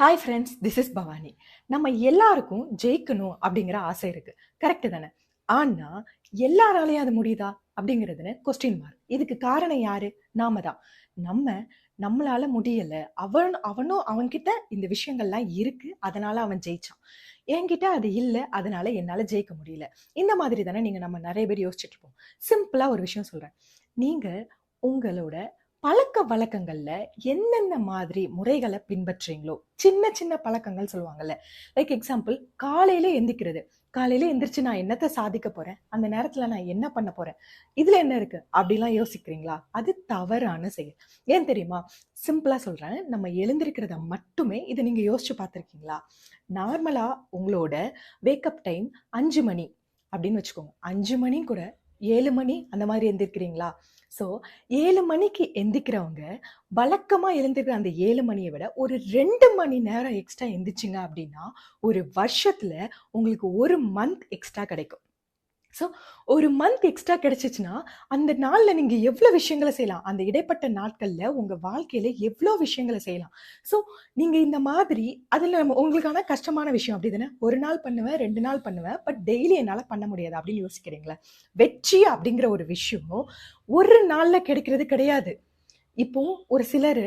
Hi friends this is Bhavani. நம்ம எல்லாருக்கும் ஜெயிக்கணும் அப்படிங்கிற ஆசை இருக்கு. கரெக்டு தானே? ஆனால் எல்லாராலையும் அது முடியுதா? அப்படிங்கிறதுன்னு கொஸ்டின் மார்க் இதுக்கு காரணம் யாரு? நாம தான். நம்ம நம்மளால முடியலை. அவன் அவனும் அவன்கிட்ட இந்த விஷயங்கள்லாம் இருக்கு. அதனால அவன் ஜெயிச்சான். என்கிட்ட அது இல்லை. அதனால என்னால் ஜெயிக்க முடியல. இந்த மாதிரி தானே நீங்கள் நம்ம நிறைய பேர் யோசிச்சுட்டு இருப்போம். சிம்பிளாக ஒரு விஷயம் சொல்கிறேன் நீங்கள் உங்களோட பழக்க வழக்கங்கள்ல என்னென்ன மாதிரி முறைகளை பின்பற்றுறீங்களோ சின்ன சின்ன பழக்கங்கள் சொல்லுவாங்கல்ல. லைக் எக்ஸாம்பிள் காலையில எந்திக்கிறது காலையில எந்திரிச்சு நான் என்னத்தை சாதிக்க போறேன்? அந்த நேரத்துல நான் என்ன பண்ண போறேன்? இதுல என்ன இருக்கு? அப்படிலாம் யோசிக்கிறீங்களா? அது தவறான செயல். ஏன் தெரியுமா? சிம்பிளா சொல்றேன். நம்ம எழுந்திருக்கிறத மட்டுமே இதை நீங்க யோசிச்சு பார்த்துருக்கீங்களா? நார்மலா உங்களோட வேக்கப் டைம் அஞ்சு மணி அப்படின்னு வச்சுக்கோங்க. அஞ்சு மணி கூட ஏழு மணி அந்த மாதிரி எந்திரிக்கிறீங்களா? ஸோ ஏழு மணிக்கு எந்திக்கிறவங்க வழக்கமாக எழுந்திருக்கிற அந்த ஏழு மணியை விட ஒரு ரெண்டு மணி நேரம் எக்ஸ்ட்ரா எந்திரிச்சிங்க அப்படின்னா ஒரு வருஷத்தில் உங்களுக்கு ஒரு மந்த் எக்ஸ்ட்ரா கிடைக்கும். ஸோ ஒரு மந்த் எக்ஸ்ட்ரா கிடைச்சிச்சுன்னா அந்த நாளில் நீங்கள் எவ்வளோ விஷயங்களை செய்யலாம்? அந்த இடைப்பட்ட நாட்களில் உங்கள் வாழ்க்கையில் எவ்வளோ விஷயங்களை செய்யலாம்? ஸோ நீங்கள் இந்த மாதிரி அதில் உங்களுக்கான கஷ்டமான விஷயம் அப்படி தானே ஒரு நாள் பண்ணுவேன் ரெண்டு நாள் பண்ணுவேன் பட் டெய்லி என்னால் பண்ண முடியாது அப்படின்னு யோசிக்கிறீங்களா? வெற்றி அப்படிங்கிற ஒரு விஷயம் ஒரு நாளில் கிடைக்கிறது கிடையாது. இப்போ ஒரு சிலர்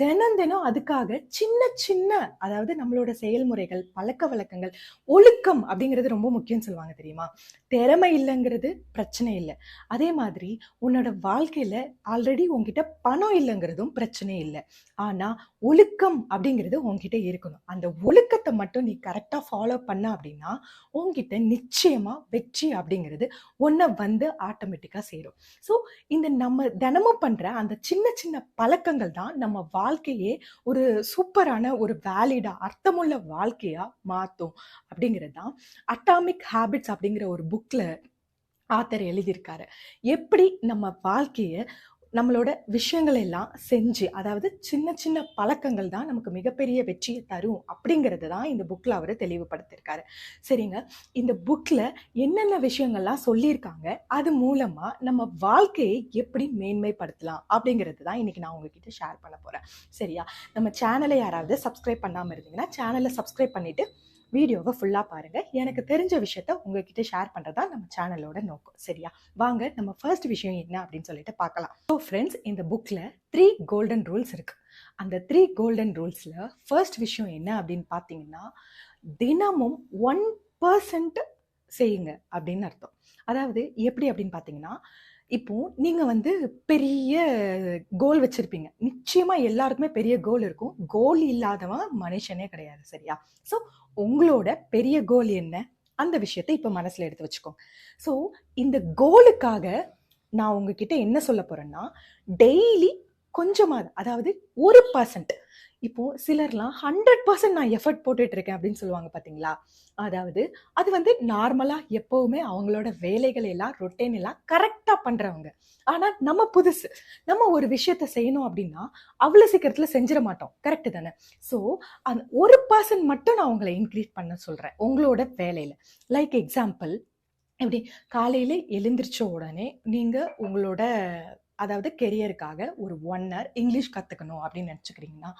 தினம் தினம் அதுக்காக சின்ன சின்ன அதாவது நம்மளோட செயல்முறைகள் பழக்க வழக்கங்கள் ஒழுக்கம் அப்படிங்கிறது ரொம்ப முக்கியம் சொல்லுவாங்க தெரியுமா? திறமை இல்லைங்கிறது பிரச்சனை இல்லை. அதே மாதிரி உன்னோட வாழ்க்கையில ஆல்ரெடி உன்கிட்ட பணம் இல்லைங்கிறதும் பிரச்சனை இல்லை. ஆனா ஒழுக்கம் அப்படிங்கிறது உங்ககிட்ட இருக்கணும். அந்த ஒழுக்கத்தை மட்டும் நீ கரெக்டா ஃபாலோ பண்ண அப்படின்னா உன்கிட்ட நிச்சயமா வெற்றி அப்படிங்கிறது உன்னை வந்து ஆட்டோமேட்டிக்கா சேரும். ஸோ இந்த நம்ம தினமும் பண்ற அந்த சின்ன சின்ன சின்ன பழக்கங்கள் தான் நம்ம வாழ்க்கையே ஒரு சூப்பரான ஒரு வேலிடா அர்த்தமுள்ள வாழ்க்கையா மாத்தும் அப்படிங்கிறது தான் அட்டாமிக் ஹேபிட்ஸ் அப்படிங்கிற ஒரு புக்ல ஆத்தர் எழுதியிருக்காரு. எப்படி நம்ம வாழ்க்கையை நம்மளோட விஷயங்கள் எல்லாம் செஞ்சு அதாவது சின்ன சின்ன பழக்கங்கள் தான் நமக்கு மிகப்பெரிய வெற்றியை தரும் அப்படிங்கிறது தான் இந்த புக்கில் அவர் தெளிவுபடுத்தியிருக்காரு சரிங்க? இந்த புக்கில் என்னென்ன விஷயங்கள்லாம் சொல்லியிருக்காங்க அது மூலமாக நம்ம வாழ்க்கையை எப்படி மேன்மைப்படுத்தலாம் அப்படிங்கிறது தான் இன்றைக்கி நான் உங்ககிட்ட ஷேர் பண்ண போகிறேன் சரியா? நம்ம சேனலை யாராவது சப்ஸ்கிரைப் பண்ணாமல் இருந்தீங்கன்னா சேனலை சப்ஸ்கிரைப் பண்ணிவிட்டு வீடியோவை ஃபுல்லாக பாருங்கள் எனக்கு தெரிஞ்ச விஷயத்த உங்ககிட்ட ஷேர் பண்ணுறதா நம்ம சேனலோட நோக்கம். சரியா? வாங்க நம்ம ஃபர்ஸ்ட் விஷயம் என்ன அப்படின்னு சொல்லிட்டு பார்க்கலாம். ஸோ ஃப்ரெண்ட்ஸ் இந்த புக்கில் த்ரீ கோல்டன் ரூல்ஸ் இருக்குது அந்த த்ரீ கோல்டன் ரூல்ஸில் ஃபர்ஸ்ட் விஷயம் என்ன அப்படின்னு பார்த்தீங்கன்னா தினமும் ஒன் பர்சன்ட் செய்யுங்க அப்படின்னு அர்த்தம். அதாவது எப்படி அப்படின்னு பார்த்தீங்கன்னா இப்போ நீங்க வந்து பெரிய கோல் வச்சிருப்பீங்க. நிச்சயமா எல்லாருக்குமே பெரிய கோல் இருக்கும். கோல் இல்லாதவன் மனுஷனே கிடையாது சரியா? ஸோ உங்களோட பெரிய கோல் என்ன? அந்த விஷயத்தை இப்போ மனசுல எடுத்து வச்சுக்கோங்க ஸோ இந்த கோலுக்காக நான் உங்ககிட்ட என்ன சொல்ல போறேன்னா டெய்லி கொஞ்சமாவது அதாவது ஒரு பர்சன்ட் இப்போ சிலர்லாம் ஹண்ட்ரட் பர்சன்ட் நான் எஃபர்ட் போட்டுட்டு இருக்கேன் அப்படின்னு சொல்லுவாங்க பார்த்தீங்களா அதாவது அது வந்து நார்மலாக எப்பவுமே அவங்களோட வேலைகள் எல்லாம் ரொட்டேன் எல்லாம் கரெக்டாக பண்ணுறவங்க ஆனால் நம்ம புதுசு. நம்ம ஒரு விஷயத்த செய்யணும் அப்படின்னா அவ்வளோ சீக்கிரத்தில் செஞ்சிட மாட்டோம். கரெக்டு தானே? ஸோ அந்த ஒரு பர்சன்ட் மட்டும் நான் உங்களை இன்க்ரீஸ் பண்ண சொல்கிறேன் உங்களோட வேலையில். லைக் எக்ஸாம்பிள் எப்படி? காலையில் எழுந்திரிச்ச உடனே நீங்கள் உங்களோட அதாவது கெரியருக்காக ஒரு ஒன் ஹவர் இங்கிலீஷ் கற்றுக்கணும் அப்படின்னு நினச்சிக்கிறீங்கன்னா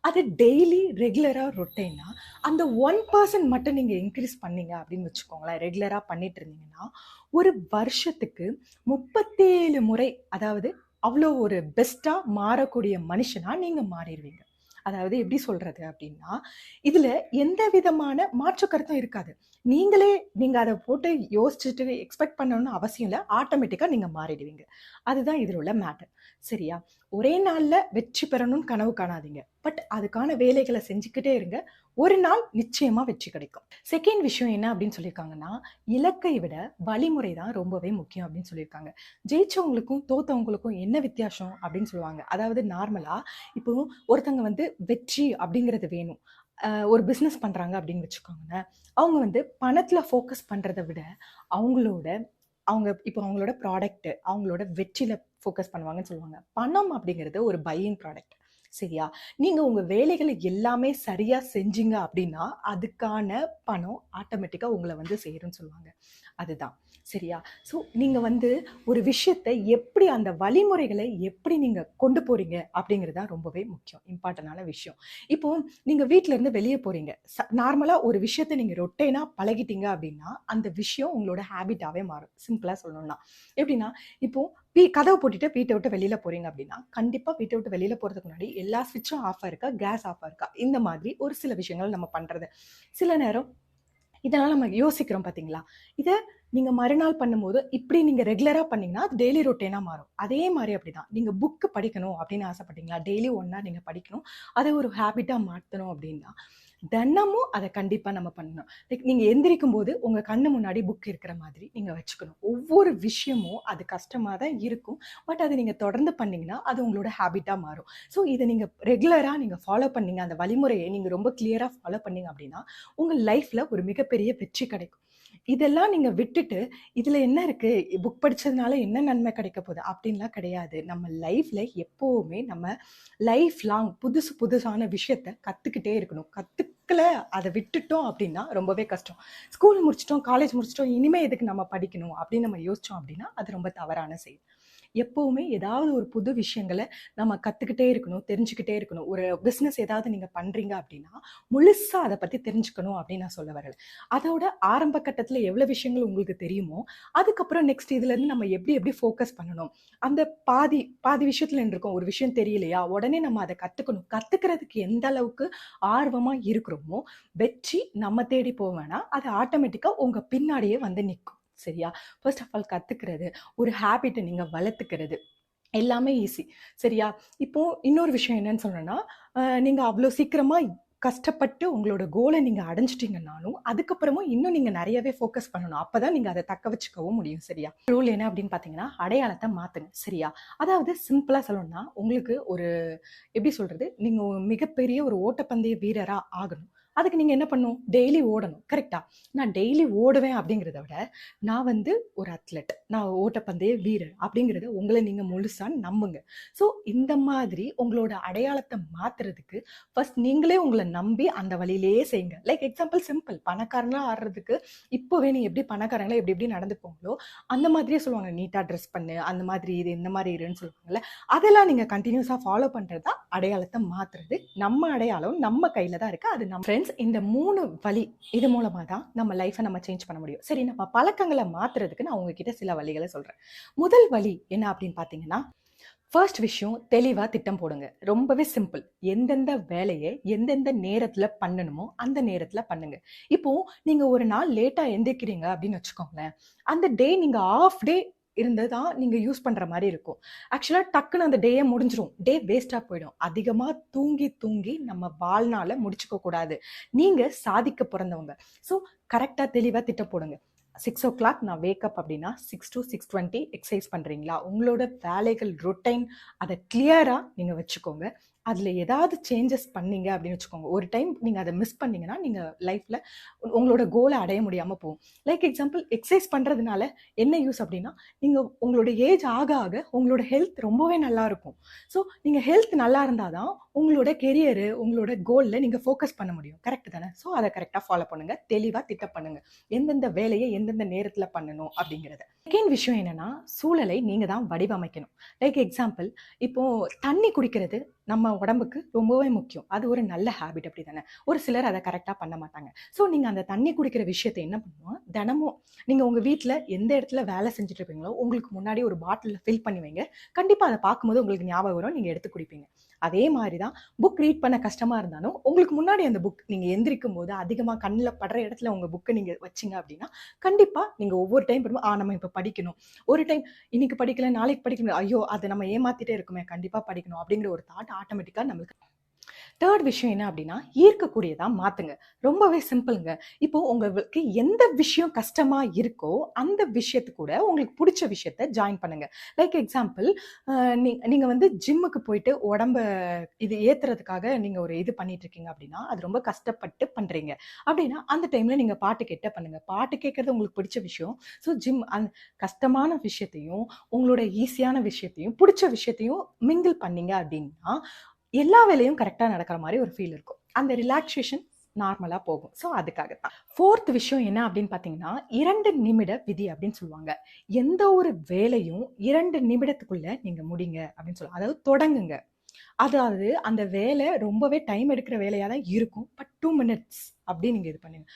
அது டெய்லி ரெகுலராக ரொட்டைன்னா அந்த ஒன் பர்சன்ட் மட்டும் நீங்கள் இன்க்ரீஸ் பண்ணீங்க அப்படின்னு வச்சுக்கோங்களேன் ரெகுலராக பண்ணிட்டு இருந்தீங்கன்னா ஒரு வருஷத்துக்கு முப்பத்தேழு முறை அதாவது அவ்வளோ ஒரு பெஸ்ட்டாக மாறக்கூடிய மனுஷனாக நீங்கள் மாறிடுவீங்க. அதாவது எப்படி சொல்றது அப்படின்னா இதுல எந்த விதமான மாற்று கருத்தும் இருக்காது. நீங்களே நீங்க அதை போட்டு யோசிச்சுட்டு எக்ஸ்பெக்ட் பண்ணணும்னு அவசியம் இல்லை. ஆட்டோமேட்டிக்கா நீங்க மாறிடுவீங்க. அதுதான் இதில் உள்ள மேட்டர் சரியா? ஒரே நாளில் வெற்றி பெறணும்னு கனவு காணாதீங்க. பட் அதுக்கான வேலைகளை செஞ்சுக்கிட்டே இருங்க. ஒரு நாள் நிச்சயமாக வெற்றி கிடைக்கும். செகண்ட் விஷயம் என்ன அப்படின்னு சொல்லியிருக்காங்கன்னா இலக்கை விட வழிமுறை தான் ரொம்பவே முக்கியம் அப்படின்னு சொல்லியிருக்காங்க. ஜெயிச்சவங்களுக்கும் தோத்தவங்களுக்கும் என்ன வித்தியாசம் அப்படின்னு சொல்லுவாங்க. அதாவது நார்மலாக இப்போ ஒருத்தங்க வந்து வெற்றி அப்படிங்கிறது வேணும். ஒரு பிஸ்னஸ் பண்ணுறாங்க அப்படின்னு வச்சுக்கோங்க அவங்க வந்து பணத்தில் ஃபோக்கஸ் பண்ணுறதை விட அவங்களோட அவங்க இப்போ அவங்களோட ப்ராடக்ட் அவங்களோட வெற்றியில் ஃபோக்கஸ் பண்ணுவாங்கன்னு சொல்லுவாங்க. பணம் அப்படிங்கிறது ஒரு பையிங் ப்ராடக்ட் சரியா? நீங்க உங்க வேலைகளை எல்லாமே சரியா செஞ்சீங்க அப்படின்னா அதுக்கான பணம் ஆட்டோமேட்டிக்கா உங்களை வந்து சேரும்னு சொல்லுவாங்க. அதுதான். சரியா? ஸோ நீங்க வந்து ஒரு விஷயத்தை எப்படி அந்த வழிமுறைகளை எப்படி நீங்க கொண்டு போறீங்க அப்படிங்கிறது தான் ரொம்பவே முக்கியம். இம்பார்ட்டண்டான விஷயம். இப்போ நீங்க வீட்ல இருந்து வெளியே போறீங்க. நார்மலா ஒரு விஷயத்தை நீங்க ரொட்டேனா பழகிட்டீங்க அப்படின்னா அந்த விஷயம் உங்களோட ஹேபிட்டாவே மாறும். சிம்பிளா சொல்லணும்னா. எப்படின்னா இப்போ வீ கதவை போட்டுட்டு வீட்டை விட்டு வெளியில போறீங்க அப்படின்னா கண்டிப்பா வீட்டை விட்டு வெளியில போறதுக்கு முன்னாடி எல்லா ஸ்விட்சும் ஆஃபாக இருக்கா கேஸ் ஆஃப் இருக்கா? இந்த மாதிரி ஒரு சில விஷயங்கள் நம்ம பண்றது. சில நேரம் இதனால் நம்ம யோசிக்கிறோம் பார்த்தீங்களா இதை நீங்கள் மறுநாள் பண்ணும்போது இப்படி நீங்கள் ரெகுலராக பண்ணீங்கன்னா அது டெய்லி ரொட்டீனாக மாறும். அதே மாதிரி அப்படிதான். நீங்கள் புக்கு படிக்கணும் அப்படின்னு ஆசைப்பட்டீங்களா? டெய்லி ஒன்றா நீங்கள் படிக்கணும். அதை ஒரு ஹேபிட்டாக மாற்றணும் அப்படின்னா தினமும் அதை கண்டிப்பாக நம்ம பண்ணணும். லைக் நீங்கள் எந்திரிக்கும் போது உங்கள் கண்ணு முன்னாடி புக் இருக்கிற மாதிரி நீங்கள் வச்சுக்கணும். ஒவ்வொரு விஷயமும் அது கஷ்டமாக தான் இருக்கும். பட் அதை நீங்கள் தொடர்ந்து பண்ணிங்கன்னா அது உங்களோட ஹேபிட்டாக மாறும். ஸோ இதை நீங்கள் ரெகுலராக நீங்கள் ஃபாலோ பண்ணீங்க அந்த வழிமுறையை நீங்கள் ரொம்ப கிளியராக ஃபாலோ பண்ணீங்க அப்படின்னா உங்கள் லைஃப்பில் ஒரு மிகப்பெரிய வெற்றி கிடைக்கும். இதெல்லாம் நீங்க விட்டுட்டு இதுல என்ன இருக்கு? புக் படிச்சதுனால என்ன நன்மை கிடைக்க போகுது? அப்படின்லாம் கிடையாது. நம்ம லைஃப்ல எப்பவுமே நம்ம லைஃப் லாங் புதுசு புதுசான விஷயத்த கத்துக்கிட்டே இருக்கணும். கத்துக்கல அதை விட்டுட்டோம் அப்படின்னா ரொம்பவே கஷ்டம். ஸ்கூல் முடிச்சிட்டோம் காலேஜ் முடிச்சிட்டோம் இனிமே எதுக்கு நம்ம படிக்கணும் அப்படின்னு நம்ம யோசிச்சோம் அப்படின்னா அது ரொம்ப தவறான செயல். எப்போவுமே ஏதாவது ஒரு புது விஷயங்களை நம்ம கற்றுக்கிட்டே இருக்கணும் தெரிஞ்சுக்கிட்டே இருக்கணும். ஒரு பிஸ்னஸ் ஏதாவது நீங்கள் பண்ணுறீங்க அப்படின்னா முழுசாக அதை பற்றி தெரிஞ்சுக்கணும் அப்படின்னு நான் சொல்ல வரல. அதோட ஆரம்ப கட்டத்தில் எவ்வளோ விஷயங்கள் உங்களுக்கு தெரியுமோ அதுக்கப்புறம் நெக்ஸ்ட் இதுலேருந்து நம்ம எப்படி எப்படி ஃபோக்கஸ் பண்ணணும். அந்த பாதி பாதி விஷயத்துல இருக்கோம். ஒரு விஷயம் தெரியலையா? உடனே நம்ம அதை கற்றுக்கணும் கற்றுக்கிறதுக்கு எந்த அளவுக்கு ஆர்வமாக இருக்கிறோமோ வெற்றி நம்ம தேடி போவேன்னா அது ஆட்டோமேட்டிக்காக உங்கள் பின்னாடியே வந்து நிற்கும் சரியா? ஃபர்ஸ்ட் ஆஃப் ஆல் கற்றுக்கிறது ஒரு ஹேபிட்டை நீங்கள் வளர்த்துக்கிறது. எல்லாமே ஈஸி சரியா? இப்போ இன்னொரு விஷயம் என்னன்னு சொன்னோன்னா நீங்கள் அவ்வளோ சீக்கிரமாக கஷ்டப்பட்டு உங்களோட கோலை நீங்கள் அடைஞ்சிட்டீங்கன்னாலும் அதுக்கப்புறமும் இன்னும் நீங்கள் நிறையவே ஃபோக்கஸ் பண்ணணும். அப்போ தான் நீங்கள் அதை தக்க வச்சுக்கவும் முடியும் சரியா? ரூல் என்ன அப்படின்னு பார்த்தீங்கன்னா அடையாளத்தை மாற்றுங்க சரியா? அதாவது சிம்பிளாக சொல்லணும்னா உங்களுக்கு ஒரு எப்படி சொல்கிறது நீங்கள் மிகப்பெரிய ஒரு ஓட்டப்பந்தய வீரராக ஆகணும். அதுக்கு நீங்கள் என்ன பண்ணணும்? டெய்லி ஓடணும். கரெக்டா நான் டெய்லி ஓடுவேன் அப்படிங்கிறத விட நான் வந்து ஒரு அத்லெட் நான் ஓட்டப்பந்தய வீரர் அப்படிங்கிறத உங்களை நீங்கள் முழுசான்னு நம்புங்க. ஸோ இந்த மாதிரி உங்களோட அடையாளத்தை மாற்றுறதுக்கு ஃபர்ஸ்ட் நீங்களே உங்களை நம்பி அந்த வழியிலேயே செய்யுங்க. லைக் எக்ஸாம்பிள் சிம்பிள் பணக்காரங்களா ஆடுறதுக்கு இப்போவே நீ எப்படி பணக்காரங்களா எப்படி எப்படி நடந்துப்போங்களோ அந்த மாதிரியே சொல்லுவாங்க. நீட்டாக ட்ரெஸ் பண்ணு அந்த மாதிரி இது இந்த மாதிரி இருன்னு சொல்லுவாங்கல்ல அதெல்லாம் நீங்கள் கண்டினியூஸாக ஃபாலோ பண்ணுறது தான் அடையாளத்தை மாத்துறது நம்ம அடையாளம் நம்ம கையில் தான் இருக்குது அது நம்ம ஃப்ரெண்ட்ஸ் இந்த மூணு வழி இது மூலமா தான் நம்ம லைஃப்பை நம்ம சேஞ்ச் பண்ண முடியும். சரி நம்ம பழக்கங்களை மாற்றுறதுக்கு நான் உங்ககிட்ட சில வழிகளை சொல்றேன். முதல் வழி என்ன அப்படின்னு பார்த்தீங்கன்னா ஃபர்ஸ்ட் விஷயம் தெளிவாக திட்டம் போடுங்க. ரொம்பவே சிம்பிள் எந்தெந்த வேலையை எந்தெந்த நேரத்தில் பண்ணணுமோ அந்த நேரத்தில் பண்ணுங்க. இப்போ நீங்கள் ஒரு நாள் லேட்டாக எந்திரிக்கிறீங்க அப்படின்னு வச்சுக்கோங்களேன். அந்த டே நீங்கள் ஆஃப் டே இருந்து தான் நீங்க யூஸ் பண்ற மாதிரி இருக்கும். ஆக்சுவலா டக்குன்னு அந்த டேயே முடிஞ்சிடும் டே வேஸ்டா போயிடும். அதிகமா தூங்கி தூங்கி நம்ம வாழ்நாள முடிச்சுக்க கூடாது. நீங்க சாதிக்க பிறந்தவங்க. ஸோ கரெக்டா தெளிவா திட்ட போடுங்க. சிக்ஸ் ஓ கிளாக் நான் வேக்கப் அப்படின்னா six to six twenty exercise பண்ணுறீங்களா உங்களோட வேலைகள் ரொட்டைன் அதை கிளியராக நீங்கள் வச்சுக்கோங்க. அதில் ஏதாவது சேஞ்சஸ் பண்ணீங்க அப்படின்னு வச்சுக்கோங்க. ஒரு டைம் நீங்கள் அதை மிஸ் பண்ணீங்கன்னா நீங்கள் லைஃப்பில் உங்களோட கோலை அடைய முடியாமல் போகும். லைக் எக்ஸாம்பிள் எக்ஸசைஸ் பண்ணுறதுனால என்ன யூஸ் அப்படின்னா நீங்கள் உங்களோட ஏஜ் ஆக ஆக உங்களோட ஹெல்த் ரொம்பவே நல்லா இருக்கும். ஸோ நீங்கள் ஹெல்த் நல்லா இருந்தால் தான் உங்களோட கெரியரு உங்களோட கோலில் நீங்கள் ஃபோக்கஸ் பண்ண முடியும். கரெக்ட் தானே? ஸோ அதை கரெக்டாக ஃபாலோ பண்ணுங்கள் தெளிவாக திட்டம் பண்ணுங்கள் எந்தெந்த வேலையை எந்தெந்த நேரத்தில் பண்ணணும் அப்படிங்கிறத. செகண்ட் விஷயம் என்னென்னா சூழலை நீங்கள் தான் வடிவமைக்கணும். லைக் எக்ஸாம்பிள் இப்போது தண்ணி குடிக்கிறது நம்ம உடம்புக்கு ரொம்பவே முக்கியம். அது ஒரு நல்ல ஹேபிட் அப்படி தானே ஒரு சிலர் அதை கரெக்டாக பண்ண மாட்டாங்க. ஸோ நீங்கள் அந்த தண்ணி குடிக்கிற விஷயத்தை என்ன பண்ணுவோம் தினமும் நீங்கள் உங்கள் வீட்டில் எந்த இடத்துல வேலை செஞ்சுட்டு இருப்பீங்களோ உங்களுக்கு முன்னாடி ஒரு பாட்டிலில் ஃபில் பண்ணி வைங்க. கண்டிப்பாக அதை பார்க்கும்போது உங்களுக்கு ஞாபகம் வரும் நீங்கள் எடுத்து குடிப்பீங்க. அதே மாதிரி தான் புக் ரீட் பண்ண கஷ்டமாக இருந்தாலும் உங்களுக்கு முன்னாடி அந்த புக் நீங்கள் எந்திரிக்கும் போது அதிகமாக கண்ணில் படுற இடத்துல உங்கள் புக்கை நீங்கள் வச்சிங்க அப்படின்னா கண்டிப்பாக நீங்கள் ஒவ்வொரு டைம் பண்ணும்போது ஆ நம்ம இப்போ படிக்கணும். ஒரு டைம் இன்னைக்கு படிக்கல நாளைக்கு படிக்கணும். ஐயோ அதை நம்ம ஏமாத்திட்டே இருக்குமே கண்டிப்பாக படிக்கணும். அப்படிங்கிற ஒரு தாட் ஆட்டோமேட்டிக்காக நம்மளுக்கு தேர்ட் விஷயம் என்ன அப்படின்னா ஈர்க்கக்கூடியதாக மாற்றுங்க ரொம்பவே சிம்பிளுங்க. இப்போ உங்களுக்கு எந்த விஷயம் கஷ்டமாக இருக்கோ அந்த விஷயத்து கூட உங்களுக்கு பிடிச்ச விஷயத்த ஜாயின் பண்ணுங்க. லைக் எக்ஸாம்பிள் நீங்கள் வந்து ஜிம்முக்கு போயிட்டு உடம்ப இது ஏற்றுறதுக்காக நீங்கள் ஒரு இது பண்ணிட்டு இருக்கீங்க அப்படின்னா அது ரொம்ப கஷ்டப்பட்டு பண்ணுறீங்க அப்படின்னா அந்த டைமில் நீங்கள் பாட்டு கேட்ட பண்ணுங்க. பாட்டு கேட்கறது உங்களுக்கு பிடிச்ச விஷயம். ஸோ ஜிம் அந் கஷ்டமான விஷயத்தையும் உங்களோட ஈஸியான விஷயத்தையும் பிடிச்ச விஷயத்தையும் மிங்கிள் பண்ணீங்க அப்படின்னா எல்லா வேலையும் கரெக்டாக நடக்கிற மாதிரி ஒரு ஃபீல் இருக்கும். அந்த ரிலாக்ஸேஷன் நார்மலாக போகும். ஸோ அதுக்காக தான் ஃபோர்த் விஷயம் என்ன அப்படின்னு பார்த்தீங்கன்னா இரண்டு நிமிட விதி அப்படின்னு சொல்லுவாங்க. எந்த ஒரு வேலையும் இரண்டு நிமிடத்துக்குள்ளே நீங்கள் முடிங்க அப்படின்னு சொல்லுவாங்க. அதாவது தொடங்குங்க. அதாவது அந்த வேலை ரொம்பவே டைம் எடுக்கிற வேலையாக தான் இருக்கும். பட் டூ மினிட்ஸ் அப்படின்னு நீங்கள் இது பண்ணுங்க.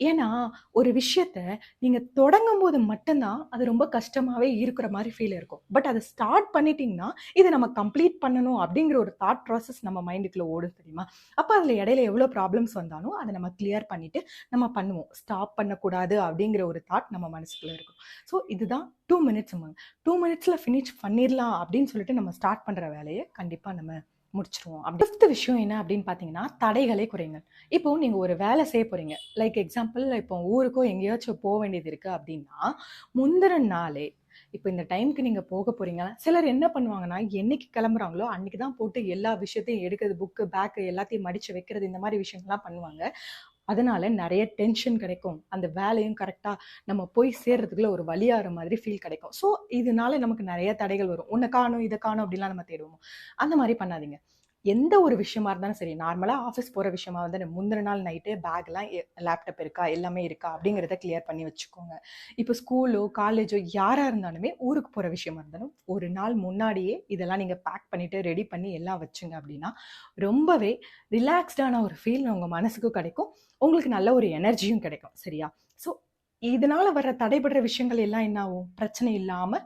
ஏன்னா ஒரு விஷயத்த நீங்கள் தொடங்கும் போது மட்டும்தான் அது ரொம்ப கஷ்டமாகவே இருக்கிற மாதிரி ஃபீல் இருக்கும். பட் அதை ஸ்டார்ட் பண்ணிட்டீங்கன்னா இதை நம்ம கம்ப்ளீட் பண்ணணும் அப்படிங்கிற ஒரு தாட் ப்ராசஸ் நம்ம மைண்டுக்குள்ளே ஓடும் தெரியுமா? அப்போ அதில் இடையில எவ்வளோ ப்ராப்ளம்ஸ் வந்தாலும் அதை நம்ம கிளியர் பண்ணிவிட்டு நம்ம பண்ணுவோம். ஸ்டாப் பண்ணக்கூடாது அப்படிங்கிற ஒரு தாட் நம்ம மனசுக்குள்ளே இருக்கும். ஸோ இதுதான் டூ மினிட்ஸ் டூ மினிட்ஸில் ஃபினிஷ் பண்ணிடலாம் அப்படின்னு சொல்லிட்டு நம்ம ஸ்டார்ட் பண்ணுற வேலையை கண்டிப்பாக நம்ம முடிச்சிருவோம். அப்படி. ஃபிஃப்த் விஷயம் என்ன அப்படின்னு பார்த்தீங்கன்னா தடைகளை குறைங்க இப்போ நீங்கள் ஒரு வேலை செய்ய போறீங்க. லைக் எக்ஸாம்பிள் இப்போ ஊருக்கோ எங்கேயாச்சும் போக வேண்டியது இருக்குது அப்படின்னா முந்தின நாளே இப்போ இந்த டைம்க்கு நீங்கள் போக போகிறீங்களா சிலர் என்ன பண்ணுவாங்கன்னா என்னைக்கு கிளம்புறாங்களோ அன்னைக்கு தான் போட்டு எல்லா விஷயத்தையும் எடுக்கிறது புக்கு பேக்கு எல்லாத்தையும் மடித்து வைக்கிறது இந்த மாதிரி விஷயங்கள்லாம் பண்ணுவாங்க. அதனால நிறைய டென்ஷன் கிடைக்கும். அந்த வேலையும் கரெக்டாக நம்ம போய் சேர்றதுக்குள்ள ஒரு வழியாகிற மாதிரி ஃபீல் கிடைக்கும். ஸோ இதனால நமக்கு நிறைய தடைகள் வரும். உன்னை காணும் இதை காணும் அப்படிலாம் நம்ம தேடுவோம்? அந்த மாதிரி பண்ணாதீங்க. எந்த ஒரு விஷயமா இருந்தாலும் சரி நார்மலாக ஆஃபீஸ் போகிற விஷயமா வந்து முந்தின நாள் நைட்டு பேக்லாம் லேப்டாப் இருக்கா எல்லாமே இருக்கா அப்படிங்கிறத கிளியர் பண்ணி வச்சுக்கோங்க. இப்போ ஸ்கூலோ காலேஜோ யாராக இருந்தாலுமே ஊருக்கு போகிற விஷயமா இருந்தாலும் ஒரு நாள் முன்னாடியே இதெல்லாம் நீங்கள் பேக் பண்ணிவிட்டு ரெடி பண்ணி எல்லாம் வச்சுங்க அப்படின்னா ரொம்பவே ரிலாக்ஸ்டான ஒரு ஃபீல் உங்கள் மனசுக்கும் கிடைக்கும். உங்களுக்கு நல்ல ஒரு எனர்ஜியும் கிடைக்கும். சரியா? ஸோ இதனால் வர தடைபடுற விஷயங்கள் எல்லாம் என்ன ஆகும்? பிரச்சனை இல்லாமல்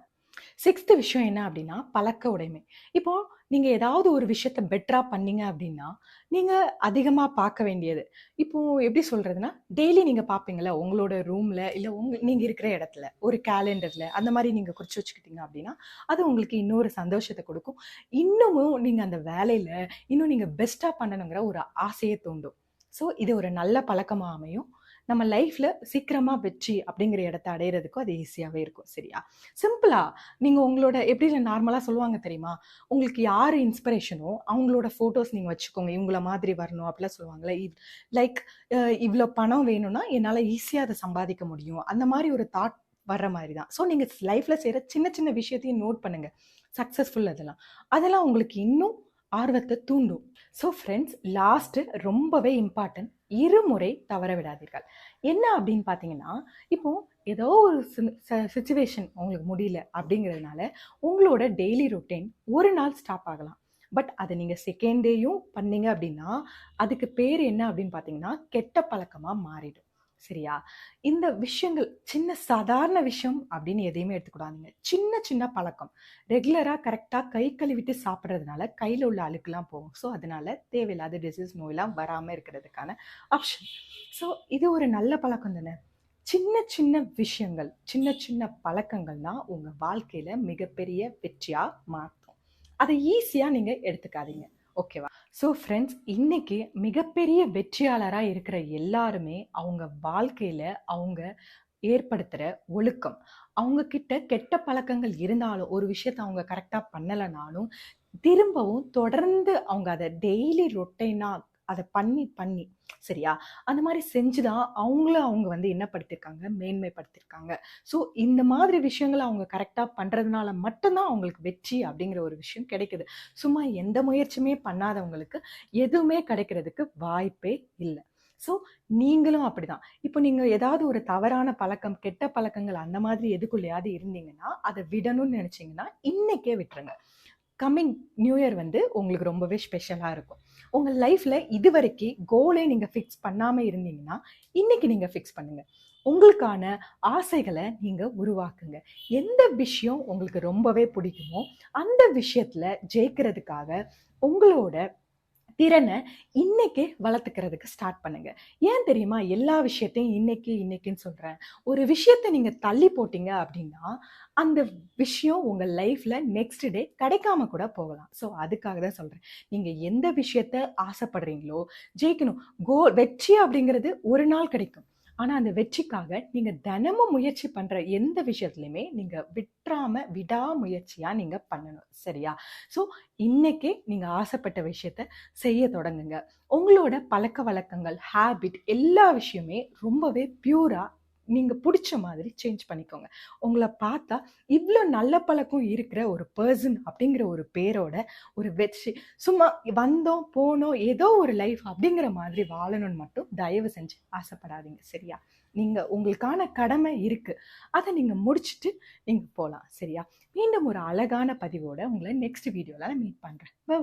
சிக்ஸ்த்து விஷயம் என்ன அப்படின்னா பழக்க உடைமை. இப்போ நீங்கள் ஏதாவது ஒரு விஷயத்த பெட்டராக பண்ணீங்க அப்படின்னா நீங்கள் அதிகமாக பார்க்க வேண்டியது. இப்போது எப்படி சொல்கிறதுனா டெய்லி நீங்கள் பார்ப்பீங்களா உங்களோட ரூமில் இல்லை உங்க நீங்கள் இருக்கிற இடத்துல ஒரு கேலண்டரில் அந்த மாதிரி நீங்கள் குறித்து வச்சுக்கிட்டீங்க அப்படின்னா அது உங்களுக்கு இன்னொரு சந்தோஷத்தை கொடுக்கும். இன்னமும் நீங்கள் அந்த வேலையில் இன்னும் நீங்கள் பெஸ்ட்டாக பண்ணணுங்கிற ஒரு ஆசையை தூண்டும். ஸோ இது ஒரு நல்ல பழக்கமாக அமையும். நம்ம லைஃப்பில் சீக்கிரமாக வெற்றி அப்படிங்கிற இடத்த அடையிறதுக்கும் அது ஈஸியாகவே இருக்கும் சரியா? சிம்பிளாக நீங்கள் உங்களோட எப்படி நார்மலாக சொல்லுவாங்க தெரியுமா? உங்களுக்கு யார் இன்ஸ்பிரேஷனோ அவங்களோட ஃபோட்டோஸ் நீங்கள் வச்சுக்கோங்க இவங்கள மாதிரி வரணும் அப்படிலாம் சொல்லுவாங்களே லைக் இவ்வளோ பணம் வேணும்னா என்னால் ஈஸியாக அதை சம்பாதிக்க முடியும். அந்த மாதிரி ஒரு தாட் வர்ற மாதிரி தான். ஸோ நீங்கள் லைஃப்பில் செய்கிற சின்ன சின்ன விஷயத்தையும் நோட் பண்ணுங்கள் சக்ஸஸ்ஃபுல் அதெல்லாம். அதெல்லாம் உங்களுக்கு இன்னும் ஆர்வத்தை தூண்டும். ஸோ ஃப்ரெண்ட்ஸ் லாஸ்ட்டு ரொம்பவே இம்பார்ட்டன்ட் இருமுறை தவற விடாதீர்கள். என்ன அப்படின்னு பார்த்தீங்கன்னா இப்போது ஏதோ ஒரு சுச்சுவேஷன் உங்களுக்கு முடியல அப்படிங்கிறதுனால உங்களோட டெய்லி ரொட்டீன் ஒரு நாள் ஸ்டாப் ஆகலாம். பட் அதை நீங்கள் செகண்ட் டேயும் பண்ணீங்க அப்படின்னா அதுக்கு பேர் என்ன அப்படின்னு பார்த்தீங்கன்னா கெட்ட பழக்கமாக மாறிடும். சரியா? இந்த விஷயங்கள் சின்ன சாதாரண விஷயம் அப்படின்னு எதையுமே எடுத்துக்கூடாதுங்க. சின்ன சின்ன பழக்கம். ரெகுலராக கரெக்டாக கை கழுவிட்டு சாப்பிட்றதுனால கையில் உள்ள அழுக்கெல்லாம் போகும். ஸோ அதனால தேவையில்லாத டிசீஸ் நோயெல்லாம் வராமல் இருக்கிறதுக்கான ஆப்ஷன் ஸோ இது ஒரு நல்ல பழக்கம் தானே? சின்ன சின்ன விஷயங்கள் சின்ன சின்ன பழக்கங்கள் தான் உங்கள் வாழ்க்கையில் மிகப்பெரிய வெற்றியாக மாற்றும். அதை ஈஸியாக நீங்கள் எடுத்துக்காதீங்க. ஓகேவா? ஸோ ஃப்ரெண்ட்ஸ் இன்னைக்கு மிகப்பெரிய வெற்றியாளராக இருக்கிற எல்லாருமே அவங்க வாழ்க்கையில் அவங்க ஏற்படுத்துகிற ஒழுக்கம். அவங்க கிட்ட கெட்ட பழக்கங்கள் இருந்தாலும் ஒரு விஷயத்த அவங்க கரெக்டாக பண்ணலைனாலும் திரும்பவும் தொடர்ந்து அவங்க அதை டெய்லி ரொட்டைனாக அதை பண்ணி பண்ணி சரியா? அந்த மாதிரி செஞ்சு தான் அவங்கள அவங்க வந்து என்ன படுத்திருக்காங்க? மேன்மைப்படுத்திருக்காங்க ஸோ இந்த மாதிரி விஷயங்களை அவங்க கரெக்டாக பண்ணுறதுனால மட்டும்தான் அவங்களுக்கு வெற்றி அப்படிங்கிற ஒரு விஷயம் கிடைக்குது. சும்மா எந்த முயற்சியுமே பண்ணாதவங்களுக்கு எதுவுமே கிடைக்கிறதுக்கு வாய்ப்பே இல்லை. ஸோ நீங்களும் அப்படிதான். இப்போ நீங்கள் ஏதாவது ஒரு தவறான பழக்கம் கெட்ட பழக்கங்கள் அந்த மாதிரி எதுக்குள்ளையாவது இருந்தீங்கன்னா அதை விடணும்னு நினச்சிங்கன்னா இன்னைக்கே விட்டுருங்க. கம்மிங் நியூ இயர் வந்து உங்களுக்கு ரொம்பவே ஸ்பெஷலாக இருக்கும். உங்கள் லைஃப்பில் இது வரைக்கும் கோலே நீங்கள் ஃபிக்ஸ் பண்ணாமல் இருந்தீங்கன்னா இன்னைக்கு நீங்கள் ஃபிக்ஸ் பண்ணுங்கள் உங்களுக்கான ஆசைகளை நீங்கள் உருவாக்குங்க. எந்த விஷயம் உங்களுக்கு ரொம்பவே பிடிக்குமோ அந்த விஷயத்தில் ஜெயிக்கிறதுக்காக உங்களோட திறனை இன்னைக்கே வளர்த்துக்கிறதுக்கு ஸ்டார்ட் பண்ணுங்க. ஏன் தெரியுமா? எல்லா விஷயத்தையும் இன்னைக்கு இன்னைக்குன்னு சொல்றேன். ஒரு விஷயத்தை நீங்க தள்ளி போட்டீங்க அப்படின்னா அந்த விஷயம் உங்க லைஃப்ல நெக்ஸ்ட் டே கிடைக்காம கூட போகலாம். ஸோ அதுக்காக தான் சொல்றேன். நீங்க எந்த விஷயத்த ஆசைப்படுறீங்களோ ஜெயிக்கணும். கோ வெற்றி அப்படிங்கிறது ஒரு நாள் கிடைக்கும். ஆனால் அந்த வெற்றிக்காக நீங்கள் தினமும் முயற்சி பண்ணுற எந்த விஷயத்துலையுமே நீங்கள் விட்டுறாம விடாமுயற்சியாக நீங்கள் பண்ணணும். சரியா? ஸோ இன்றைக்கே நீங்கள் ஆசைப்பட்ட விஷயத்த செய்ய தொடங்குங்க. உங்களோட பழக்க வழக்கங்கள் ஹேபிட் எல்லா விஷயமே ரொம்பவே பியூராக நீங்கள் பிடிச்ச மாதிரி சேஞ்ச் பண்ணிக்கோங்க. உங்களை பார்த்தா இவ்வளோ நல்ல பழக்கம் இருக்கிற ஒரு பர்சன் அப்படிங்கிற ஒரு பேரோட ஒரு வெற்றி. சும்மா வந்தோம் போனோம் ஏதோ ஒரு லைஃப் அப்படிங்கிற மாதிரி வாழணும்னு மட்டும் தயவு செஞ்சு ஆசைப்படாதீங்க சரியா? நீங்கள் உங்களுக்கான கடமை இருக்குது அதை நீங்கள் முடிச்சுட்டு நீங்கள் போகலாம் சரியா? மீண்டும் ஒரு அழகான பதிவோட உங்களை நெக்ஸ்ட் வீடியோவில் மீட் பண்ணுறேன் பாய்